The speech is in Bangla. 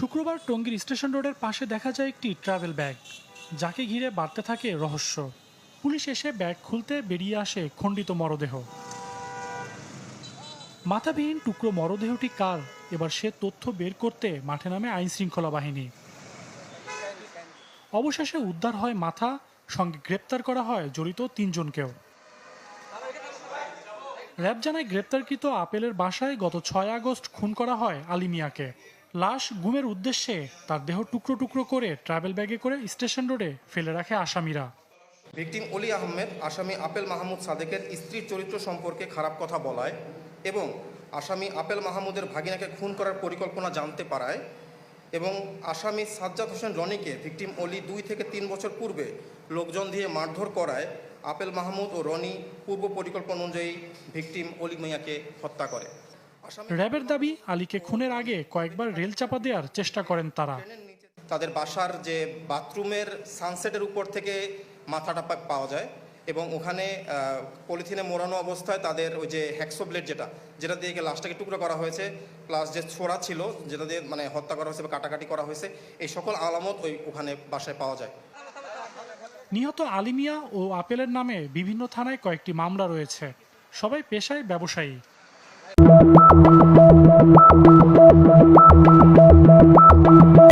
শুক্রবার টঙ্গীর স্টেশন রোডের পাশে দেখা যায় একটি ট্রাভেল ব্যাগ যাকে ঘিরে বাড়তে থাকে রহস্য। পুলিশ এসে ব্যাগ খুলতে বেরিয়ে আসে খণ্ডিত মরদেহ। মাথাবিহীন টুকরো মরদেহটি কার? এবার সে তথ্য বের করতে মাঠে নামে আইন শৃঙ্খলা বাহিনী। অবশেষে উদ্ধার হয় মাথা, সঙ্গে গ্রেপ্তার করা হয় জড়িত তিনজনকেও। র্যাব জানায়, গ্রেপ্তারকৃত আপেলের বাসায় গত ছয় আগস্ট খুন করা হয় আলিমিয়াকে। লাশ গুমের উদ্দেশ্যে তার দেহ টুকরো টুকরো করে ট্রাভেল ব্যাগে করে স্টেশন রোডে ফেলে রাখে আসামিরা। ভিকটিম অলি আহমেদ, আসামি আপেল মাহমুদ সাদেকের স্ত্রীর চরিত্র সম্পর্কে খারাপ কথা বলায় এবং আসামি আপেল মাহমুদের ভাগিনাকে খুন করার পরিকল্পনা জানতে পারায় এবং আসামি সাজ্জাদ হোসেন রনিকে ভিকটিম অলি দুই থেকে তিন বছর পূর্বে লোকজন দিয়ে মারধর করায়। আপেল মাহমুদ ও রনি পূর্ব পরিকল্পনা অনুযায়ী ভিকটিম অলি মিয়াকে হত্যা করে। র্যাবের দাবি আলীকে খুনের আগে কয়েকবার রেল চাপা দেওয়ার চেষ্টা করেন তারা। তাদের বাসার যে বাথরুমের সানসেটের উপর থেকে মাথাটা পাওয়া যায় এবং ওখানে পলিথিনে মোড়ানো অবস্থায় তাদের ওই যে হ্যাক্সো ব্লেড যেটা যেটা দিয়ে লাশটাকে টুকরো করা হয়েছে প্লাস যে ছোড়া ছিল যেটা দিয়ে মানে হত্যা করা হয়েছে বা কাটাকাটি করা হয়েছে এই সকল আলামত ওই ওখানে বাসায় পাওয়া যায়। নিহত আলিমিয়া ও আপেলের নামে বিভিন্ন থানায় কয়েকটি মামলা রয়েছে। সবাই পেশায় ব্যবসায়ী। Thank you.